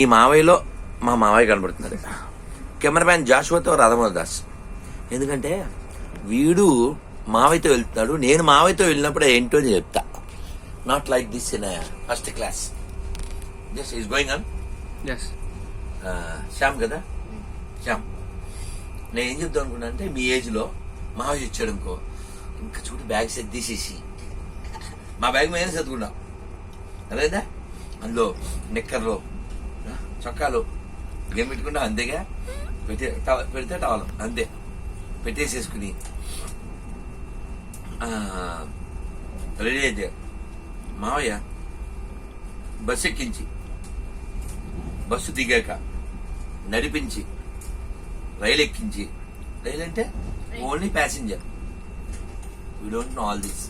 ఈ మావయ్యలో మా మావయ్య కనబడుతున్నాడు కెమెరామ్యాన్ జాషువాతో రాధమోహన్ దాస్ ఎందుకంటే వీడు మావయ్యతో వెళ్తున్నాడు నేను మావయ్యతో వెళ్ళినప్పుడు ఏంటో నేను చెప్తా. Not like this in first class just is going on Shyam కదా? శ్యామ్ నేను ఏం చెప్తాను అనుకున్నా అంటే మీ ఏజ్లో మావయ్య ఇచ్చాడు అనుకో ఇంకా చూడు బ్యాగ్ సెట్ తీసేసి. మా బ్యాగ్ మీద చదువుకున్నాం అదేదా అందులో నిక్కర్లు చొక్కాలు. ఏం పెట్టుకున్నా అంతేగా పెట్టే పెడితే టవల్. అంతే పెట్టేసేసుకుని. రెడీ అయితే. మావయ్య బస్సు ఎక్కించి. బస్సు దిగాక నడిపించి రైలు ఎక్కించి. రైలు అంటే only passenger. We don't know all this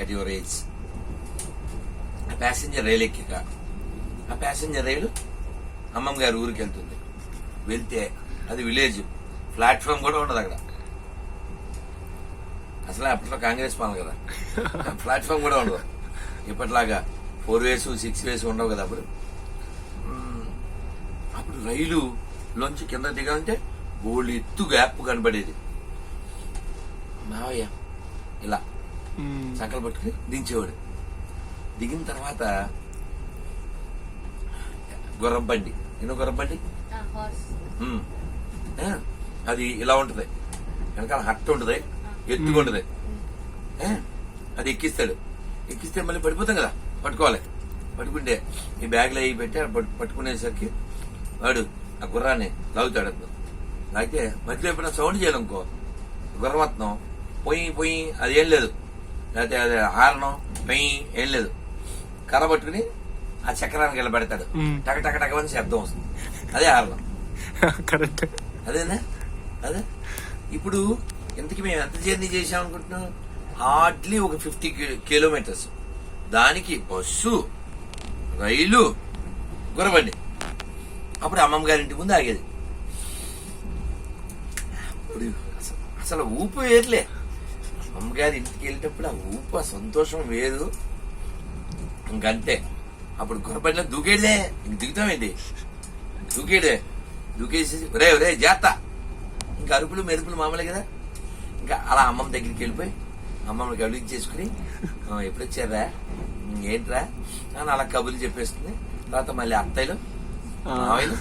at your age passenger రైలు ఎక్కిక ఆ ప్యాసింజర్ రైలు అమ్మమ్మ గారి ఊరికి వెళ్తుంది. వెళ్తే అది విలేజ్ ప్లాట్ఫామ్ కూడా ఉండదు అక్కడ. అసలు అప్పట్లో కాంగ్రెస్ పాలన కదా. ప్లాట్ఫామ్ కూడా ఉండదు. ఇప్పట్లాగా ఫోర్ వేస్ సిక్స్ వేస్ ఉండవు కదా అప్పుడు. అప్పుడు రైలు లోంచి కింద దిగాలంటే బోల్డ్ ఎత్తు గ్యాప్ కనబడేది. మావయ్య ఇలా. చక్కలు పట్టుకుని దించేవాడు. దిగిన తర్వాత గుర్రం బండి ఎన్నో గుర్రం బండి. ఏ, అది ఇలా ఉంటది. వెనకాల హట్ట ఉంటది. ఎత్తుగా ఉంటది. ఏ, అది ఎక్కిస్తాడు. ఎక్కిస్తే మళ్ళీ పడిపోతాం కదా పట్టుకోవాలి. పట్టుకుంటే ఈ బ్యాగ్లో అవి పెట్టి పట్టుకునేసరికి వాడు ఆ గుర్రాన్ని లాగుతాడు అతను లాగితే మధ్యలో ఎప్పుడైనా సౌండ్ చేయాలనుకో గుర్రమత్నం పొయ్యి పొయ్యి అది ఏం లేదు. లేకపోతే అది హారణం పొయ్యి ఏం లేదు. కర్ర పట్టుకుని ఆ చక్రానికి ఇలా పెడతాడు. టక టక టక అని శబ్దం వస్తుంది. అదే హారణం కరెక్ట్. అదేనా? అదే. ఇప్పుడు ఇంతకి మేము ఎంత జర్నీ చేసాం అనుకుంటున్నాం హార్డ్లీ ఒక ఫిఫ్టీ కిలోమీటర్స్. దానికి బస్సు రైలు గురబండి. అప్పుడు అమ్మమ్మ గారి ఇంటి ముందు ఆగేది. అప్పుడు అసలు అసలు ఊపు వేర్లే. అమ్మమ్మ గారి ఇంటికి వెళ్ళేటప్పుడు ఆ ఊపు ఆ సంతోషం వేరు. ఇంకంతే. అప్పుడు గురబండిలో దూకేడులే. ఇంక దిగుతామేంటి దూకేడే దూకేసి రే రే జాత ఇంకా అరుపులు మెరుపులు మామూలే కదా? ఇంకా అలా అమ్మమ్మ దగ్గరికి వెళ్ళిపోయి అమ్మమ్మని కబుర్లు చేసుకుని "ఆ, ఎప్పుడు వచ్చారా "ఉమ్, ఏంట్రా? అని అలా కబుర్లు చెప్పేస్తుంది. తర్వాత మళ్ళీ అత్తయ్యలు మావయ్యలు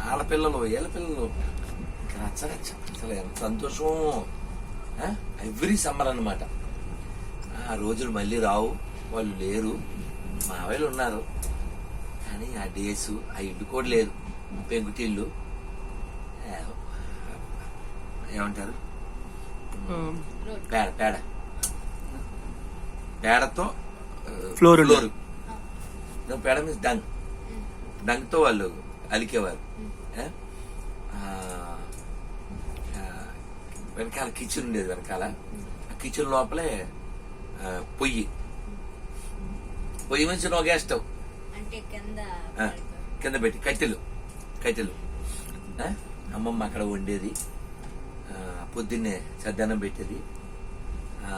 వాళ్ళ పిల్లలు వీళ్ళ పిల్లలు ఇంకా రచ్చ రచ్చ అసలు ఎంత సంతోషం. ఎవ్రీ సమ్మర్ అన్నమాట. ఆ రోజులు మళ్ళీ రావు. వాళ్ళు లేరు. మావయ్యలు ఉన్నారు. కానీ ఆ డేస్ ఆ ఇల్లు కూడా లేదు. పెంకుటిల్లు. ఏమంటారు? పేడ పేడ. పేడతో. ఫ్లోర్ No, పేడ మీన్స్ డంగ్. డంగ్తో వాళ్ళు అలికేవారు. ఏ? ఆ, ఆ, వెనకాల కిచెన్ ఉండేది వెనకాల. ఆ కిచెన్ లోపలే పొయ్యి. నుంచి నో గ్యాస్ స్టవ్ అంటే కింద పెట్టి కట్టెలు కట్టెలు. ఆ, అమ్మమ్మ అక్కడ వండేది. పొద్దున్నే సద్దన్నం పెట్టేది. ఆ,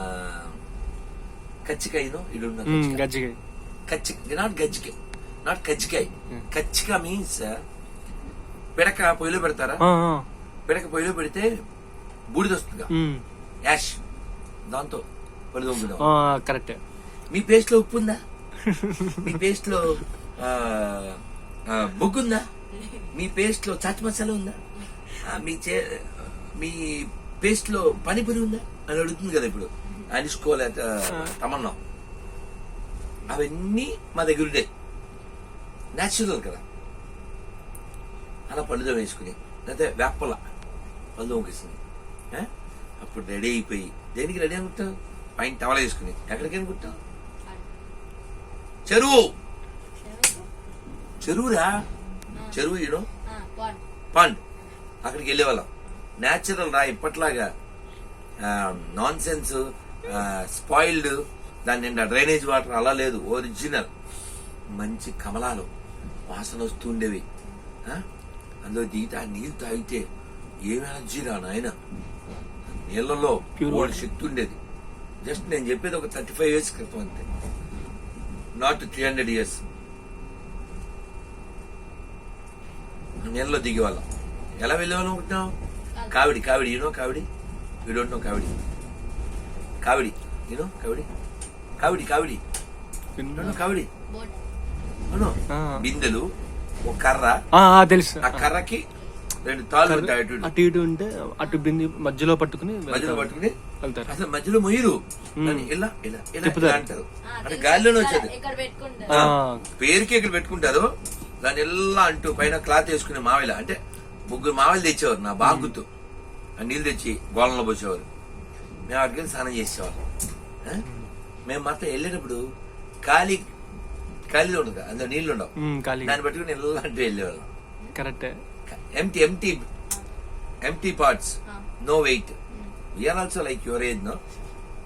కచ్చికాయను ఇడు గజ్జిగా కచ్చి నాట్ గజ్జికాయ నాట్ కజ్జికాయ. కచ్చిక మీన్స్ పిడక పొయ్యిలో పెడతారా? పిడక పొయ్యిలో పెడితే బూడిద వస్తుందిగా. యాష్ దాంతో పొడి దొంగుదాం కరెక్ట్. మీ పేస్ట్లో ఉప్పు ఉందా? మీ పేస్ట్లో బొగ్గు ఉందా మీ పేస్ట్లో చాట్ మసాలా ఉందా? మీ చే మీ పేస్ట్లో పానీపూరి ఉందా? అని అడుగుతుంది కదా ఇప్పుడు. అనుష్కో తమన్నా. అవన్నీ మా దగ్గర ఉండే. న్యాచురల్ కదా. అలా పళ్ళుదో వేసుకుని లేకపోతే వేపల పళ్ళు వంకేసింది. అప్పుడు రెడీ అయిపోయి దేనికి రెడీ అనుకుంటావు? పైన టవల వేసుకుని ఎక్కడికి అనుకుంటావు? చెరువు. చెరువురా? చెరువు యూనో పాండ్. అక్కడికి వెళ్ళేవాళ్ళం. న్యాచురల్ రా ఇప్పట్లాగా నాన్ సెన్స్ స్పాయిల్డ్ దాని నిండా డ్రైనేజ్ వాటర్ అలా లేదు ఒరిజినల్ మంచి కమలాలు వాసన వస్తుండేవి? అందులో దిగితే ఆ నీళ్ళు తాగితే ఏం ఎనర్జీ రా నాయన? నీళ్ళలో. శక్తి ఉండేది. జస్ట్ నేను చెప్పేది ఒక థర్టీ ఫైవ్ ఇయర్స్ క్రితం అంతే. నాట్ త్రీ హండ్రెడ్ ఇయర్స్ నెలలో దిగేవాళ్ళం. ఎలా వెళ్ళేవాళ్ళం అనుకుంటున్నాం కావిడి కావిడి యూనో కావిడి? యూ డోంట్ నో కావిడి. కావిడి యూనో కావిడి? కావిడి కావిడి. కావిడి. బిందెలు ఒక కర్ర. తెలుసు. ఆ కర్రకి అటు ఇటు. అటు ఇటు ఉంటే అటు బింది మధ్యలో పట్టుకుని మధ్యలో. పట్టుకుని వెళ్తారు. అసలు మధ్యలో మొయ్యరు. ఇలా అంటారు? అంటే. గాలిలోనే వచ్చేది. ఇక్కడ పెట్టుకుంటారు. ఆ. పేరుకి ఇక్కడ పెట్టుకుంటారు. దాన్ని ఎలా అంటూ పైన క్లాత్ వేసుకునే మావిల. అంటే ముగ్గురు మావిలు తెచ్చేవారు నా బాగా గుర్తు ఆ నీళ్ళు తెచ్చి గోళంలో పోసేవారు. మేము అక్కడికి స్నానం చేసేవాళ్ళం. ఆ? మేము మాత్రం వెళ్ళేటప్పుడు ఖాళీ ఖాళీలో ఉండదు కదా, అందులో నీళ్ళు ఉండవు. దాన్ని పట్టుకుని ఎలా అంటూ వెళ్ళేవాళ్ళం. కరెక్టే. ఎంటీ ఎంటీ empty parts. No wait we are also like your age no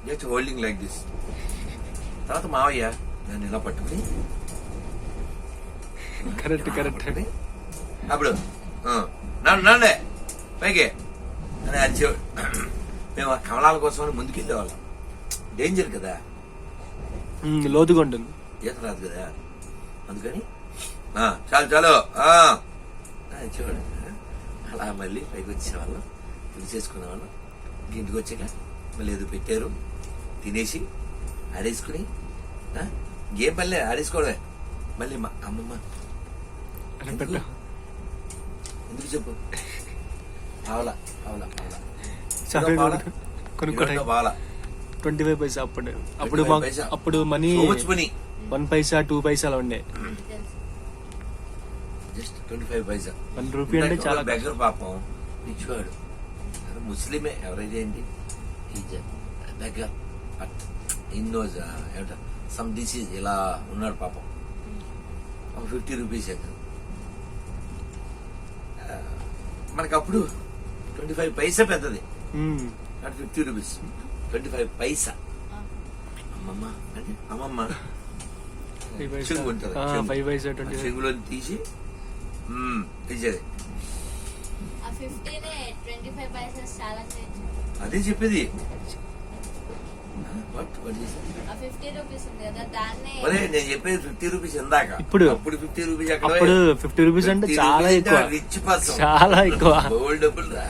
just holding like this తర్వాత మావయ్య నన్ను ఇలా పట్టుకుని. కరెక్ట్ కరెక్ట్ పట్టుకుని, అప్పుడు నాన్న నాన్నే. పైకి. అని అరిచేవాడు మేము ఆ కమలాల కోసం ముందుకెళ్ళేవాళ్ళం. డేంజర్ కదా. ఉమ్, లోతుగా ఉంటుంది. ఈత రాదు కదా. అందుకని చాలు చాలు. అరిచేవాడు అలా మళ్ళీ పైకి వచ్చేవాళ్ళం. పిలిచేసుకునేవాళ్ళం ఇంటికి వచ్చాక మళ్ళీ ఏదో పెట్టారు. తినేసి ఆడేసుకుని ఆ, ఇంకేం పనిలే ఆడేసుకోవడమే. మళ్ళీ మా అమ్మమ్మ ఎందుకు? చెప్పు? పావలా పావలా పావలా. ట్వంటీ ఫైవ్ పైసా అప్పుడు? అప్పుడు 25 మాకు- పైసా. అప్పుడు money so much money one paisa two paisa అలా ఉండే. Just twenty five paisa. One rupee అంటే చాలా బెగ్గర పాపం పిచ్చివాడు. ముస్లిమే ఎవరైతే ఏంటి? బెగ్గర్. బట్ ఇన్నోజ్ ఏమిట సమ్ డిసీజ్ ఇలా ఉన్నాడు పాపం. ఫిఫ్టీ రూపీస్ అయితే మనకి అప్పుడు ట్వంటీ ఫైవ్ పైసా పెద్దది. Not fifty rupees. Twenty five paisa. అమ్మమ్మ అంటే అమ్మమ్మ. చెంగు ఉంటుంది చెంగులో తీసి అదే చెప్పేది. నేను చెప్పేది ఫిఫ్టీ రూపీస్ ఇందాక. ఇప్పుడు? అప్పుడు ఫిఫ్టీ రూపీస్ అక్కడ అప్పుడు ఫిఫ్టీ రూపీస్ అంటే చాలా ఎక్కువ. రిచ్ పర్సన్ చాలా ఎక్కువ. గోల్డ్ డబ్బులు రా.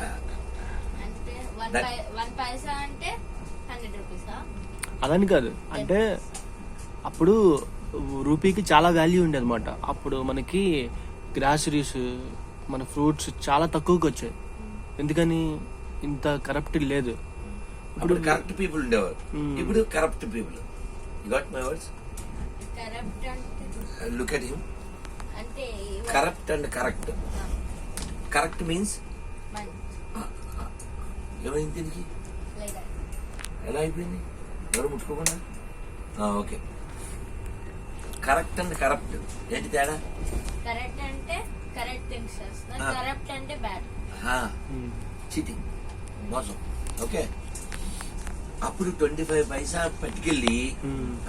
అదని కాదు. అంటే అప్పుడు రూపీకి చాలా వాల్యూ ఉండే అనమాట అప్పుడు మనకి గ్రాసరీస్ మన ఫ్రూట్స్ చాలా తక్కువకి వచ్చాయి. ఎందుకని ఇంత కరప్ట్ లేదు. అప్పుడు కరెక్ట్ పీపుల్ ఉండేవారు. ఇప్పుడు corrupt people got my words corrupt look at him అంటే corrupt and correct correct means money ఏమైంది దీనికి? ఎలా అయిపోయింది? ఎవరు ముట్టుకోకుండా? Okay correct and corrupt. ఏంటి తేడా? కరెక్ట్ అంటే కరెక్ట్ థింగ్స్. కరప్ట్ అంటే బ్యాడ్. చీటింగ్. మోసం. ఓకే. అప్పుడు ట్వంటీ ఫైవ్ పైసా పట్టుకెళ్ళి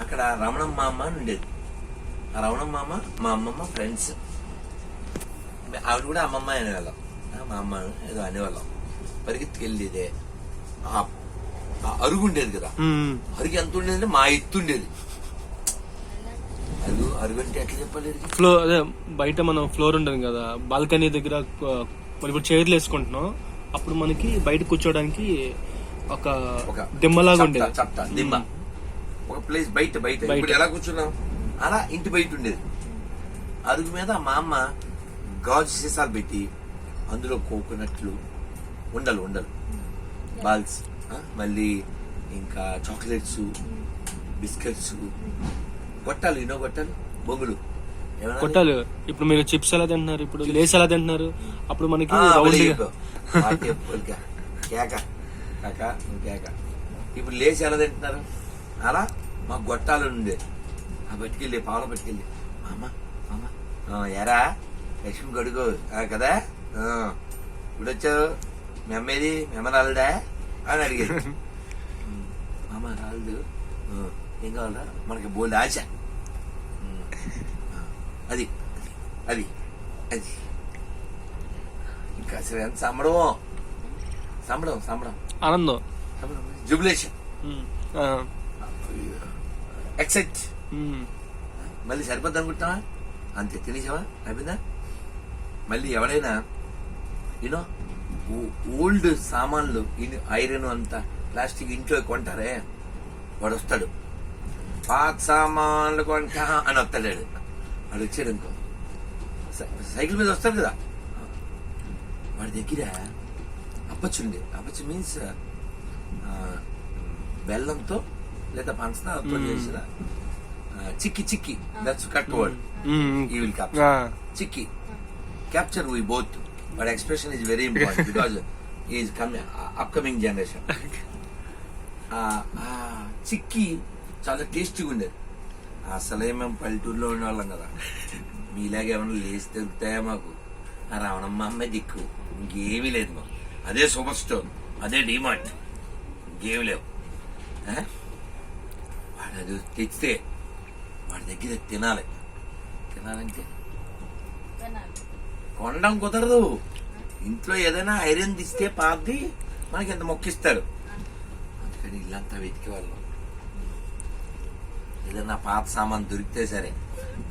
అక్కడ రమణమ్మ అమ్మ అని ఉండేది. ఆ రమణమ్మ అమ్మ మా అమ్మమ్మ ఫ్రెండ్స్ ఆవిడ కూడా అమ్మమ్మ అనేవాళ్ళం. మా అమ్మ ఏదో అనేవాళ్ళం. పరిగెత్తుకెళ్ళేదే. ఆ అరుగు ఉండేది కదా. అరుగు ఎంత ఉండేది అంటే మా ఎత్తు ఉండేది. అరుగు అరుగు అంటే ఎట్లా చెప్పాలి వీడికి? ఫ్లోర్ అదే బయట మనం ఫ్లోర్ ఉంటుంది కదా బాల్కనీ దగ్గర మనం ఇప్పుడు చైర్లు వేసుకుంటున్నాం. అప్పుడు మనకి బయట కూర్చోడానికి ఒక ఒక దిమ్మలాగా ఉండేది. చప్ట, దిమ్మ. ఒక ప్లేస్ బయట బయట. బయట. ఇప్పుడు ఎలా కూర్చున్నాం? అలా ఇంటి బయట ఉండేది. అరుగు మీద మా అమ్మ గాజు సీసాలు పెట్టి అందులో కోకోనట్లు ఉండలు ఉండలు. బాల్స్ ఆ, మళ్ళీ ఇంకా చాక్లెట్స్ బిస్కెట్స్ గొట్టాలు ఇనో గొట్టాలు బొంగులు? కొట్టాలు. ఇప్పుడు మీరు చిప్స్ ఎలా తింటున్నారు? ఇప్పుడు లేస్ ఎలా తింటున్నారు? అప్పుడు మనకి. కేక. కాక కేక. ఇప్పుడు లేచి ఎలా తింటున్నారు? అలా మా గొట్టాలు ఉండే. ఆ పట్టుకెళ్ళి పావుల పట్టుకెళ్ళి. మామ మామ ఆ, ఎరా లక్ష్మి గడుగు ఆ, కదా? ఆ, ఇప్పుడు వచ్చావు మీ అమ్మేది? మీ అమ్మ రాలుడా అని అడిగేది ఉమ్, మామ రాలుడు ఆ, ఏం కావాలరా? మనకి బోల్డ్ ఆశ. అది అది అది. ఇంకా అసలు ఎంత సంబడమో. సంబడం సంబడం. ఆనందం. జుబిలేషన్ ఎక్సైట్ మళ్ళీ సరిపోద్ది అనుకుంటున్నావా? అంతే తినేసావా? అయిపోయిందా? మళ్ళీ ఎవరైనా యూనో ఓల్డ్ సామాన్లు ఐరన్ అంతా ప్లాస్టిక్ ఇంట్లో కొంటారే వాడు వస్తాడు పాత సామాన్లు కొంటా అని వస్తాడు వాడు. వాడు వచ్చాడు సై- సైకిల్ మీద వస్తాడు కదా. వాడి దగ్గర అప్పచ్చుంది అప్పచ్చు మీన్స్ బెల్లంతో లేదా పంచదారతో. చేసిన chikki chikki. That's cut word. ఈ will ah, chikki. Capture we both but expression is very important because is coming upcoming generation chikki చాలా టేస్టీగా ఉండేది. అసలే మేము పల్లెటూరులో ఉండేవాళ్ళం కదా. మీలాగే ఏమైనా లేచి దొరుకుతాయా మాకు? ఆ రావణమ్మ అమ్మాయి దిక్కు. ఇంకేమీ లేదు మాకు. అదే సూపర్ స్టోర్. అదే డిమార్ట్. ఇంకేమీ లేవు? వాడు అది తెచ్చితే వాడి దగ్గర తినాలి. తినాలంటే. కొనడం కుదరదు. ఇంట్లో ఏదైనా ఐరన్ తీస్తే పాతది మనకి ఎంత మొక్కిస్తారు. అందుకని ఇల్లంతా వెతికి వాళ్ళం. ఏదన్నా పాత సామాన్ దొరికితే సరే.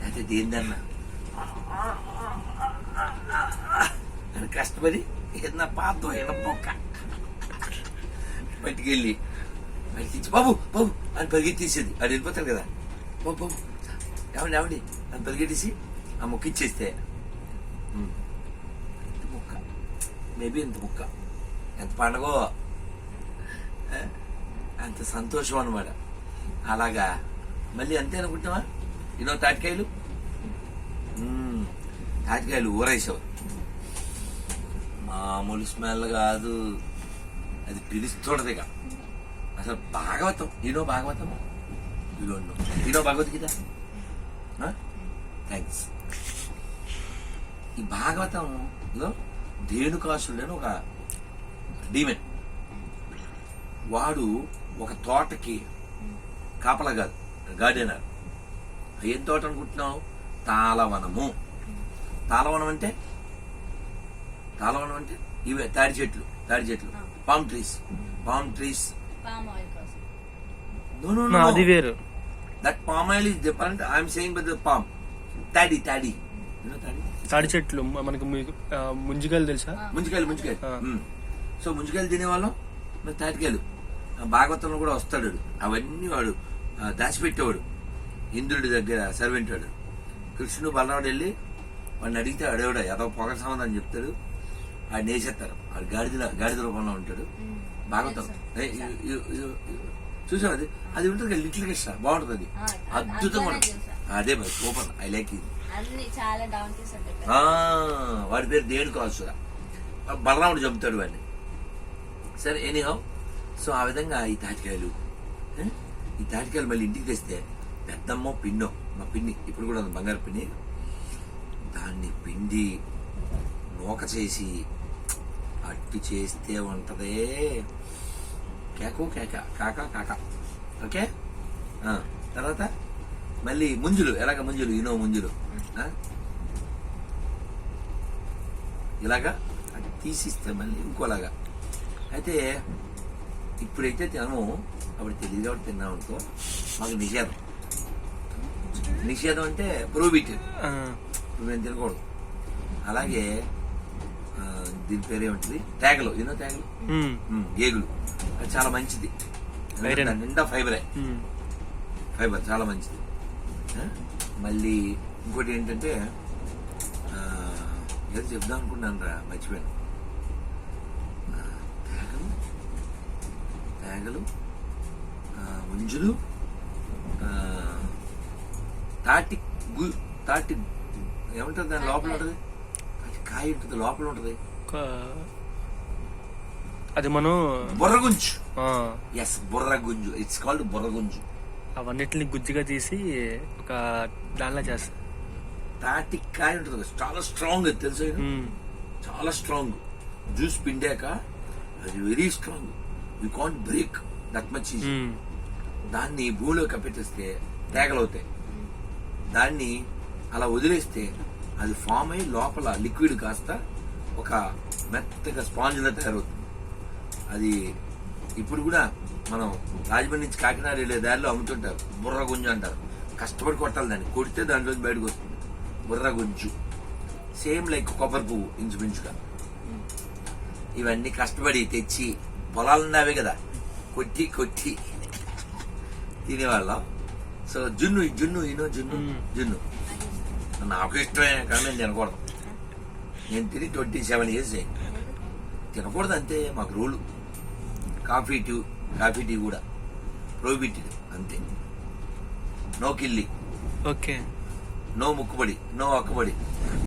అయితే దేనిదన్నా? కష్టపడి ఏదన్నా పాత ఏదన్నా పట్టుకెళ్ళి బయటికెళ్ళి. బాబు బాబు అని పరిగెత్తేసేది. అది వెళ్ళిపోతారు కదా. బాబు బాబు ఏమండి ఏమండి? అని పరిగెట్టేసి ఆ మొక్క ఇచ్చేస్తే. ముక్క? మేబీ ఇంత ముక్క? ఎంత పండగో? అంత సంతోషం అనమాట అలాగా మళ్ళీ అంతే అనుకుంటావా ఇదో తాటికాయలు? తాటికాయలు ఊరేసావు. మామూలు స్మెల్ కాదు. అది పిలుస్తుండదు ఇక. అసలు భాగవతం. ఈనో భాగవతం ఈనో ఈనో భగవద్గీత? థ్యాంక్స్ ఈ భాగవతంలో ధేనుకాసుడు అని ఒక డీమెన్ వాడు ఒక తోటకి కాపలా కాదు. గార్డెనర్. ఏం తోట అనుకుంటున్నావు? తాళవనము. తాళవనం అంటే? తాళవనం అంటే ఇవే తాడి చెట్లు తాడి చెట్లు. పామ్ ట్రీస్ పామ్ ట్రీస్ అది వేరు. That palm oil is different I'm saying but palm తాడి తాడి తాడి చెట్లు మనకి ముంజికాయలు తెలుసా? ముంచుకాయలు ముంచుకాయలు ఆ. మ్మ్. సో ముంచుకాయలు తినేవాళ్ళం? మరి తాటికాయలు. భాగవతంలో కూడా వస్తాడు. అవన్నీ వాడు దాచిపెట్టేవాడు. ఇంద్రుడి దగ్గర సర్వెంట్ వాడు కృష్ణుడు బలరాముడు వెళ్ళి వాడిని అడిగితే అడేవాడు ఏదో పొగ సంబంధం చెప్తాడు. వాడిని వేసేస్తారు వాడు గాడిద గాడిద రూపంలో ఉంటాడు. భాగవతం. చూసావు అది? అది ఉంటుంది కదా లిటిల్ కృష్ణ. బాగుంటుంది. అది అద్భుతంగా అందులోనే ఉంటుంది. అదే మరి సూపర్. ఐ లైక్ ఇది వాడి పేరు దేవుని కాసురా బలరాముడు చంపుతాడు వాడిని. సరే ఎనీహౌ సో ఆ విధంగా ఈ తాటికాయలు? ఈ తాటికాయలు మళ్ళీ ఇంటికి తెస్తే పెద్దమ్మో పిన్నో మా పిన్ని ఇప్పుడు కూడా ఉంది బంగారు పిన్ని. దాన్ని పిండి నూక చేసి అట్టు చేస్తే ఉంటదే. కేకు కేక కాక కాక. ఓకే? తర్వాత మళ్ళీ ముంజులు. ఎలాగ ముంజులు? ఇనో ముంజులు. ఇలాగా అది తీసిస్తే మళ్ళీ ఇంకోలాగా. అయితే ఇప్పుడైతే తినము అప్పుడు తెలియదు కాబట్టి తిన్నాం అనుకో మాకు నిషేధం. నిషేధం అంటే ప్రోబిటెడ్ ఆ, మేము తినకూడదు. అలాగే దీని పేరు ఏమిటిది? తేగలు. ఎన్నో తేగలు? గేగులు. అది చాలా మంచిది. నిండా ఫైబరే. ఫైబర్ చాలా మంచిది? మళ్ళీ ఇంకోటి ఏంటంటే ఏదో చెప్దాం అనుకున్నాను రా మర్చిపోయాను ఆ, తేగలు తేగలు ముంజులు ఆ, తాటి గు తాటి ఏమంటుంది దాని లోపల ఉంటుంది? తాటి కాయ ఉంటుంది లోపల ఉంటుంది. ఒక- అది మనం బుర్రగుంజు. Ah, yes బుర్రగుంజు. It's called burragunju. అవన్నిటిని గుజ్జుగా తీసి ఒక దానిలా చేస్తాం. తాటి కాయ ఉంటుంది. చాలా స్ట్రాంగ్ అది తెలుసు. చాలా స్ట్రాంగ్ జ్యూస్ పిండాక అది very strong you can't break that much. దాన్ని భూమిలో కప్పెట్టేస్తే తేగలవుతాయి. దాన్ని అలా వదిలేస్తే అది ఫామ్ అయ్యి లోపల లిక్విడ్ కాస్త ఒక మెత్తగా స్పాంజ్లా తయారవుతుంది. అది ఇప్పుడు కూడా మనం రాజమండ్రి నుంచి కాకినాడ వెళ్ళే దారిలో అమ్ముతుంటారు. బుర్ర గుంజు అంటారు. కష్టపడి కొట్టాలి దాన్ని. కొడితే దాంట్లో బయటకు వస్తుంది. బుర్ర గుంజు. సేమ్ లైక్ కొబ్బరి పువ్వు ఇంచుమించుగా. ఇవన్నీ కష్టపడి తెచ్చి పొలాలున్నవే కదా. కొట్టి కొట్టి. తినేవాళ్ళం. సో జున్ను జున్ను ఈనో జున్ను. జున్ను. నాకు ఇష్టమే కానీ నేను తినకూడదు. నేను తిని ట్వంటీ సెవెన్ ఇయర్స్ తినకూడదు అంతే మాకు rule. Coffee tea coffee tea కూడా. ప్రోహిబిటెడ్ అంతే. నో కిల్లి. ఓకే. నో ముక్కుబడి నో అక్కుబడి.